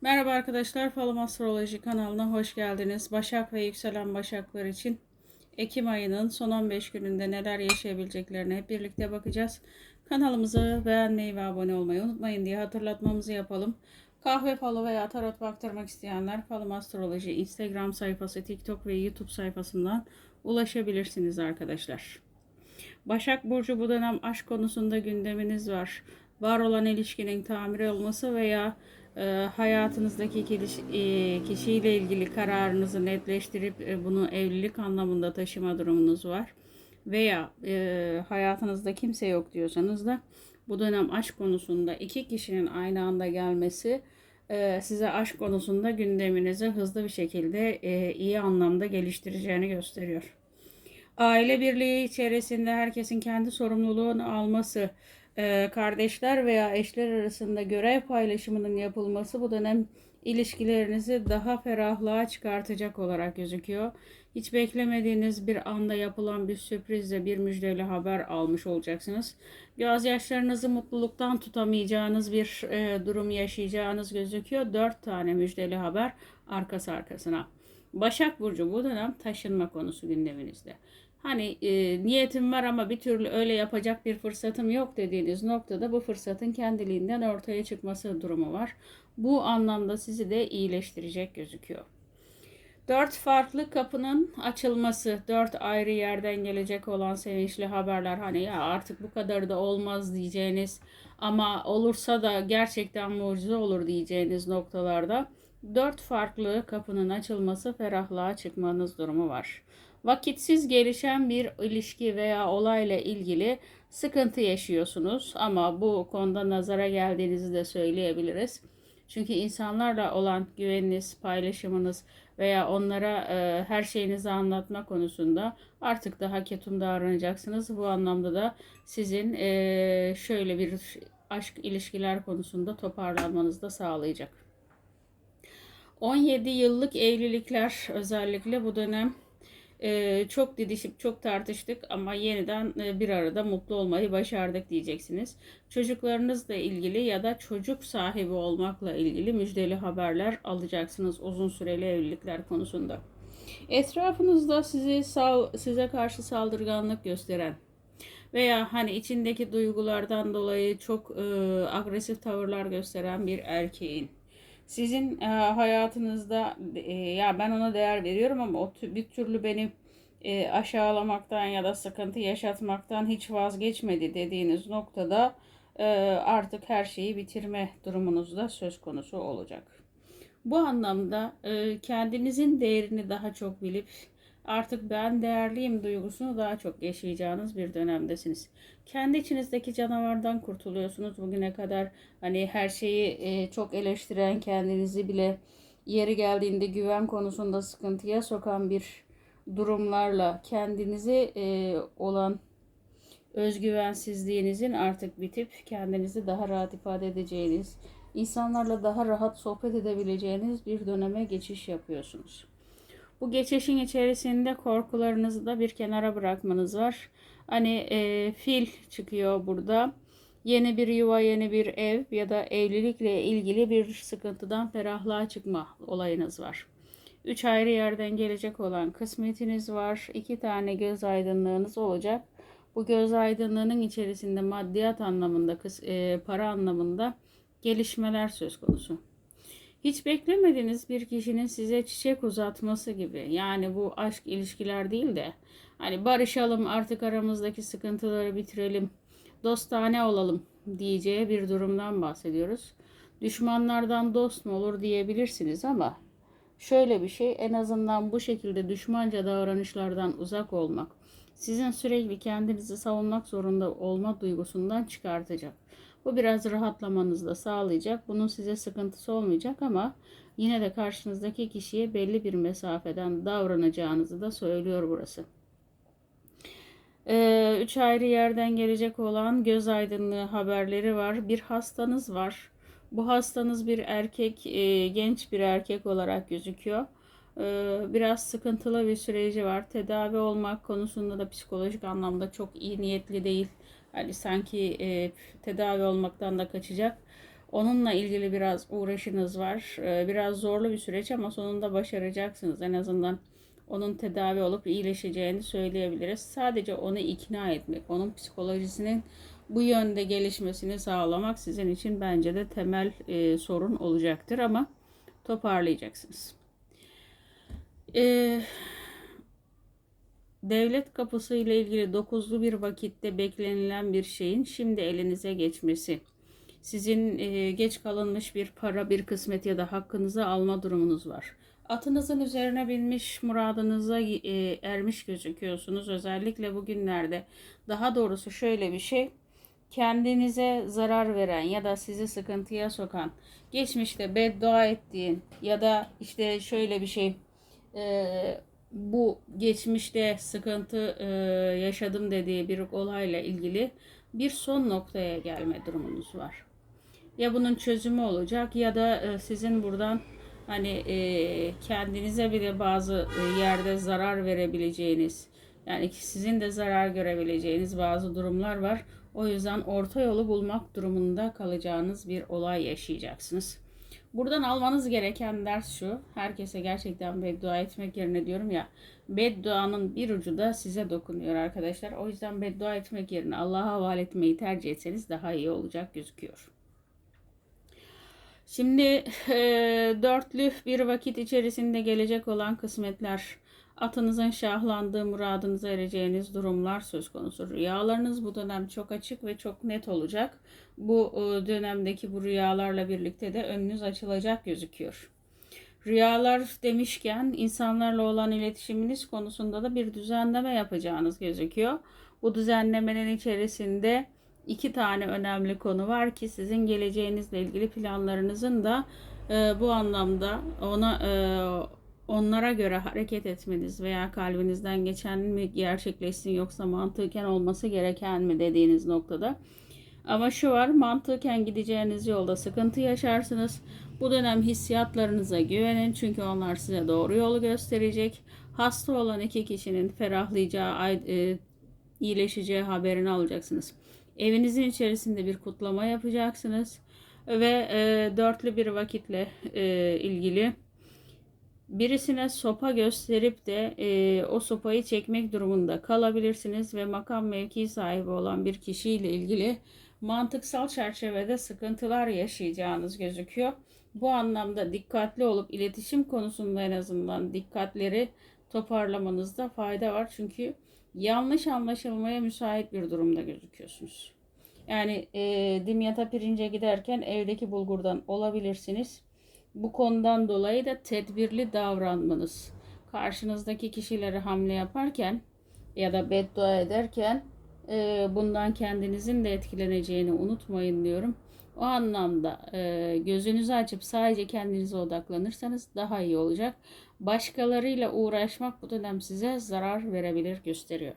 Merhaba arkadaşlar, Falım Astroloji kanalına hoş geldiniz. Başak ve yükselen Başaklar için Ekim ayının son 15 gününde neler yaşayabileceklerine hep birlikte bakacağız. Kanalımızı beğenmeyi ve abone olmayı unutmayın diye hatırlatmamızı yapalım. Kahve falı veya tarot baktırmak isteyenler Falım Astroloji Instagram sayfası, TikTok ve YouTube sayfasından ulaşabilirsiniz arkadaşlar. Başak Burcu bu dönem aşk konusunda gündeminiz var. Var olan ilişkinin tamir olması veya hayatınızdaki kişi, e, kişiyle ilgili kararınızı netleştirip e, bunu evlilik anlamında taşıma durumunuz var. Veya e, hayatınızda kimse yok diyorsanız da bu dönem aşk konusunda iki kişinin aynı anda gelmesi e, size aşk konusunda gündeminizi hızlı bir şekilde e, iyi anlamda geliştireceğini gösteriyor. Aile birliği içerisinde herkesin kendi sorumluluğunu alması, e, kardeşler veya eşler arasında görev paylaşımının yapılması bu dönem ilişkilerinizi daha ferahlığa çıkartacak olarak gözüküyor. Hiç beklemediğiniz bir anda yapılan bir sürprizle bir müjdeli haber almış olacaksınız. Gözyaşlarınızı mutluluktan tutamayacağınız bir e, durum yaşayacağınız gözüküyor. Dört tane müjdeli haber arkası arkasına. Başak Burcu bu dönem taşınma konusu gündeminizde hani e, niyetim var ama bir türlü öyle yapacak bir fırsatım yok dediğiniz noktada bu fırsatın kendiliğinden ortaya çıkması durumu var. Bu anlamda sizi de iyileştirecek gözüküyor. Dört farklı kapının açılması, dört ayrı yerden gelecek olan sevinçli haberler hani ya artık bu kadar da olmaz diyeceğiniz ama olursa da gerçekten mucize olur diyeceğiniz noktalarda dört farklı kapının açılması ferahlığa çıkmanız durumu var vakitsiz gelişen bir ilişki veya olayla ilgili sıkıntı yaşıyorsunuz ama bu konuda nazara geldiğinizi de söyleyebiliriz. Çünkü insanlarla olan güveniniz, paylaşımınız veya onlara e, her şeyinizi anlatma konusunda artık daha ketum davranacaksınız. Bu anlamda da sizin e, şöyle bir aşk ilişkiler konusunda toparlanmanızı da sağlayacak. 17 yıllık evlilikler özellikle bu dönem ee, çok didişip çok tartıştık ama yeniden e, bir arada mutlu olmayı başardık diyeceksiniz. Çocuklarınızla ilgili ya da çocuk sahibi olmakla ilgili müjdeli haberler alacaksınız uzun süreli evlilikler konusunda. Etrafınızda sizi size karşı saldırganlık gösteren veya hani içindeki duygulardan dolayı çok e, agresif tavırlar gösteren bir erkeğin sizin e, hayatınızda e, ya ben ona değer veriyorum ama o bir türlü beni e, aşağılamaktan ya da sıkıntı yaşatmaktan hiç vazgeçmedi dediğiniz noktada e, artık her şeyi bitirme durumunuzda söz konusu olacak. Bu anlamda e, kendinizin değerini daha çok bilip artık ben değerliyim duygusunu daha çok yaşayacağınız bir dönemdesiniz. Kendi içinizdeki canavardan kurtuluyorsunuz bugüne kadar. Hani her şeyi e, çok eleştiren kendinizi bile yeri geldiğinde güven konusunda sıkıntıya sokan bir durumlarla kendinizi e, olan özgüvensizliğinizin artık bitip kendinizi daha rahat ifade edeceğiniz, insanlarla daha rahat sohbet edebileceğiniz bir döneme geçiş yapıyorsunuz. Bu geçişin içerisinde korkularınızı da bir kenara bırakmanız var. Hani e, fil çıkıyor burada. Yeni bir yuva, yeni bir ev ya da evlilikle ilgili bir sıkıntıdan ferahlığa çıkma olayınız var. Üç ayrı yerden gelecek olan kısmetiniz var. İki tane göz aydınlığınız olacak. Bu göz aydınlığının içerisinde maddiyat anlamında, e, para anlamında gelişmeler söz konusu. Hiç beklemediğiniz bir kişinin size çiçek uzatması gibi. Yani bu aşk ilişkiler değil de hani barışalım artık aramızdaki sıkıntıları bitirelim. Dostane olalım diyeceği bir durumdan bahsediyoruz. Düşmanlardan dost mu olur diyebilirsiniz ama şöyle bir şey en azından bu şekilde düşmanca davranışlardan uzak olmak sizin sürekli kendinizi savunmak zorunda olma duygusundan çıkartacak. Bu biraz rahatlamanızı da sağlayacak. Bunun size sıkıntısı olmayacak ama yine de karşınızdaki kişiye belli bir mesafeden davranacağınızı da söylüyor burası. Ee, üç ayrı yerden gelecek olan göz aydınlığı haberleri var. Bir hastanız var. Bu hastanız bir erkek, e, genç bir erkek olarak gözüküyor. Ee, biraz sıkıntılı bir süreci var. Tedavi olmak konusunda da psikolojik anlamda çok iyi niyetli değil. Hani sanki e, tedavi olmaktan da kaçacak. Onunla ilgili biraz uğraşınız var. Ee, Biraz zorlu bir süreç ama sonunda başaracaksınız. En azından onun tedavi olup iyileşeceğini söyleyebiliriz. Sadece onu ikna etmek, onun psikolojisinin bu yönde gelişmesini sağlamak sizin için bence de temel e, sorun olacaktır ama toparlayacaksınız. Ee, devlet kapısı ile ilgili dokuzlu bir vakitte beklenilen bir şeyin şimdi elinize geçmesi. Sizin e, geç kalınmış bir para, bir kısmet ya da hakkınızı alma durumunuz var. Atınızın üzerine binmiş, muradınıza e, ermiş gözüküyorsunuz. Özellikle bugünlerde. Daha doğrusu şöyle bir şey. Kendinize zarar veren ya da sizi sıkıntıya sokan, geçmişte beddua ettiğin ya da işte şöyle bir şey e, bu geçmişte sıkıntı e, yaşadım dediği bir olayla ilgili bir son noktaya gelme durumunuz var. Ya bunun çözümü olacak ya da e, sizin buradan hani e, kendinize bile bazı e, yerde zarar verebileceğiniz yani sizin de zarar görebileceğiniz bazı durumlar var. O yüzden orta yolu bulmak durumunda kalacağınız bir olay yaşayacaksınız. Buradan almanız gereken ders şu. Herkese gerçekten beddua etmek yerine diyorum ya. Bedduanın bir ucu da size dokunuyor arkadaşlar. O yüzden beddua etmek yerine Allah'a havale etmeyi tercih etseniz daha iyi olacak gözüküyor. Şimdi e, dörtlü bir vakit içerisinde gelecek olan kısmetler, atınızın şahlandığı, muradınıza ereceğiniz durumlar söz konusu. Rüyalarınız bu dönem çok açık ve çok net olacak. Bu e, dönemdeki bu rüyalarla birlikte de önünüz açılacak gözüküyor. Rüyalar demişken insanlarla olan iletişiminiz konusunda da bir düzenleme yapacağınız gözüküyor. Bu düzenlemenin içerisinde iki tane önemli konu var ki sizin geleceğinizle ilgili planlarınızın da e, bu anlamda ona e, onlara göre hareket etmeniz veya kalbinizden geçen mi gerçekleşsin yoksa mantıken olması gereken mi dediğiniz noktada. Ama şu var mantıken gideceğiniz yolda sıkıntı yaşarsınız. Bu dönem hissiyatlarınıza güvenin çünkü onlar size doğru yolu gösterecek. Hasta olan iki kişinin ferahlayacağı, e, iyileşeceği haberini alacaksınız. Evinizin içerisinde bir kutlama yapacaksınız ve e, dörtlü bir vakitle e, ilgili birisine sopa gösterip de e, o sopayı çekmek durumunda kalabilirsiniz ve makam mevki sahibi olan bir kişiyle ilgili mantıksal çerçevede sıkıntılar yaşayacağınız gözüküyor. Bu anlamda dikkatli olup iletişim konusunda en azından dikkatleri toparlamanızda fayda var. Çünkü yanlış anlaşılmaya müsait bir durumda gözüküyorsunuz. Yani e, Dimyat'a pirince giderken evdeki bulgurdan olabilirsiniz. Bu konudan dolayı da tedbirli davranmanız. Karşınızdaki kişileri hamle yaparken ya da beddua ederken e, bundan kendinizin de etkileneceğini unutmayın diyorum. O anlamda e, gözünüzü açıp sadece kendinize odaklanırsanız daha iyi olacak. Başkalarıyla uğraşmak bu dönem size zarar verebilir gösteriyor.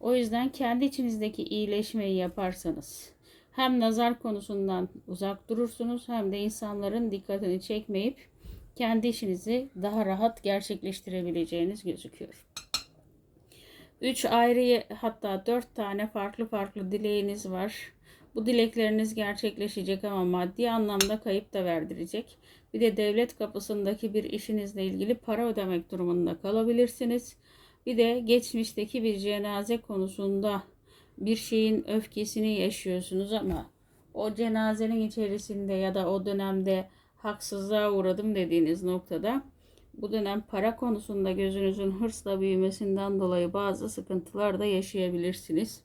O yüzden kendi içinizdeki iyileşmeyi yaparsanız hem nazar konusundan uzak durursunuz hem de insanların dikkatini çekmeyip kendi işinizi daha rahat gerçekleştirebileceğiniz gözüküyor. Üç ayrı hatta dört tane farklı farklı dileğiniz var. Bu dilekleriniz gerçekleşecek ama maddi anlamda kayıp da verdirecek. Bir de devlet kapısındaki bir işinizle ilgili para ödemek durumunda kalabilirsiniz. Bir de geçmişteki bir cenaze konusunda bir şeyin öfkesini yaşıyorsunuz ama o cenazenin içerisinde ya da o dönemde haksızlığa uğradım dediğiniz noktada bu dönem para konusunda gözünüzün hırsla büyümesinden dolayı bazı sıkıntılar da yaşayabilirsiniz.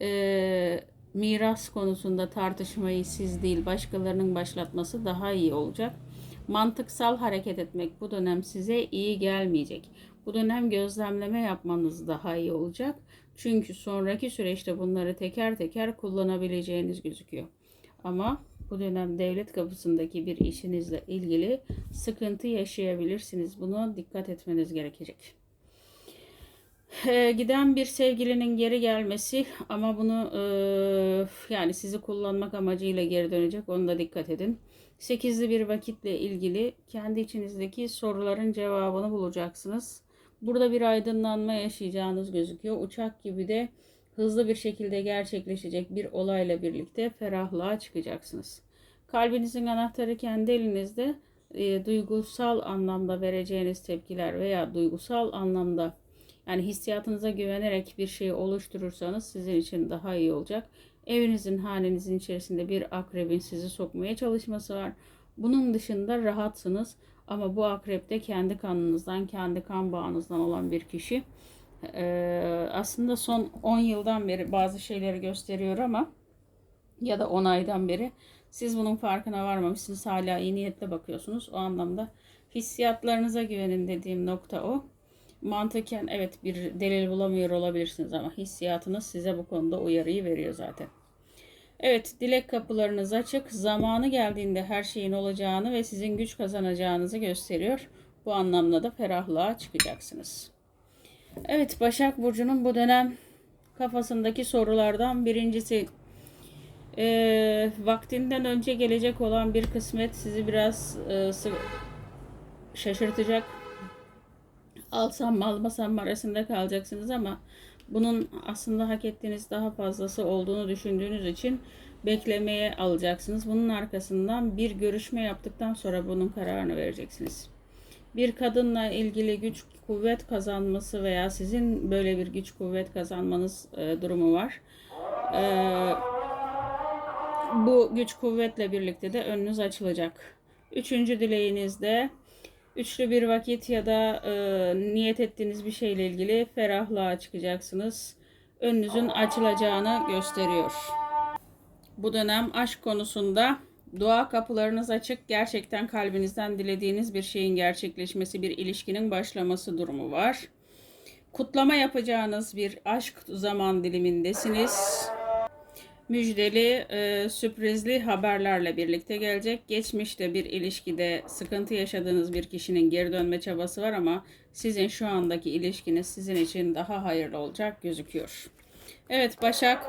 Ee, miras konusunda tartışmayı siz değil başkalarının başlatması daha iyi olacak. Mantıksal hareket etmek bu dönem size iyi gelmeyecek. Bu dönem gözlemleme yapmanız daha iyi olacak. Çünkü sonraki süreçte bunları teker teker kullanabileceğiniz gözüküyor. Ama bu dönem devlet kapısındaki bir işinizle ilgili sıkıntı yaşayabilirsiniz. Buna dikkat etmeniz gerekecek. Ee, giden bir sevgilinin geri gelmesi ama bunu e, yani sizi kullanmak amacıyla geri dönecek. Onu da dikkat edin. Sekizli bir vakitle ilgili kendi içinizdeki soruların cevabını bulacaksınız. Burada bir aydınlanma yaşayacağınız gözüküyor. Uçak gibi de hızlı bir şekilde gerçekleşecek bir olayla birlikte ferahlığa çıkacaksınız. Kalbinizin anahtarı kendi elinizde. E, duygusal anlamda vereceğiniz tepkiler veya duygusal anlamda yani hissiyatınıza güvenerek bir şeyi oluşturursanız sizin için daha iyi olacak. Evinizin, hanenizin içerisinde bir akrebin sizi sokmaya çalışması var. Bunun dışında rahatsınız ama bu akrep de kendi kanınızdan, kendi kan bağınızdan olan bir kişi. Ee, aslında son 10 yıldan beri bazı şeyleri gösteriyor ama ya da 10 aydan beri siz bunun farkına varmamışsınız. Hala iyi niyetle bakıyorsunuz. O anlamda hissiyatlarınıza güvenin dediğim nokta o. Mantıken evet bir delil bulamıyor olabilirsiniz ama hissiyatınız size bu konuda uyarıyı veriyor zaten. Evet, dilek kapılarınız açık. Zamanı geldiğinde her şeyin olacağını ve sizin güç kazanacağınızı gösteriyor. Bu anlamda da ferahlığa çıkacaksınız. Evet, Başak Burcu'nun bu dönem kafasındaki sorulardan birincisi e, vaktinden önce gelecek olan bir kısmet sizi biraz e, şaşırtacak. Alsam mı almasam mı arasında kalacaksınız ama bunun aslında hak ettiğiniz daha fazlası olduğunu düşündüğünüz için beklemeye alacaksınız. Bunun arkasından bir görüşme yaptıktan sonra bunun kararını vereceksiniz. Bir kadınla ilgili güç kuvvet kazanması veya sizin böyle bir güç kuvvet kazanmanız e, durumu var. E, bu güç kuvvetle birlikte de önünüz açılacak. Üçüncü dileğinizde üçlü bir vakit ya da e, niyet ettiğiniz bir şeyle ilgili ferahlığa çıkacaksınız. Önünüzün açılacağını gösteriyor. Bu dönem aşk konusunda dua kapılarınız açık. Gerçekten kalbinizden dilediğiniz bir şeyin gerçekleşmesi, bir ilişkinin başlaması durumu var. Kutlama yapacağınız bir aşk zaman dilimindesiniz müjdeli, e, sürprizli haberlerle birlikte gelecek. Geçmişte bir ilişkide sıkıntı yaşadığınız bir kişinin geri dönme çabası var ama sizin şu andaki ilişkiniz sizin için daha hayırlı olacak gözüküyor. Evet Başak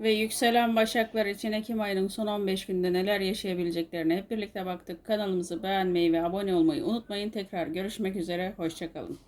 ve yükselen Başaklar için Ekim ayının son 15 günde neler yaşayabileceklerine hep birlikte baktık. Kanalımızı beğenmeyi ve abone olmayı unutmayın. Tekrar görüşmek üzere. Hoşçakalın.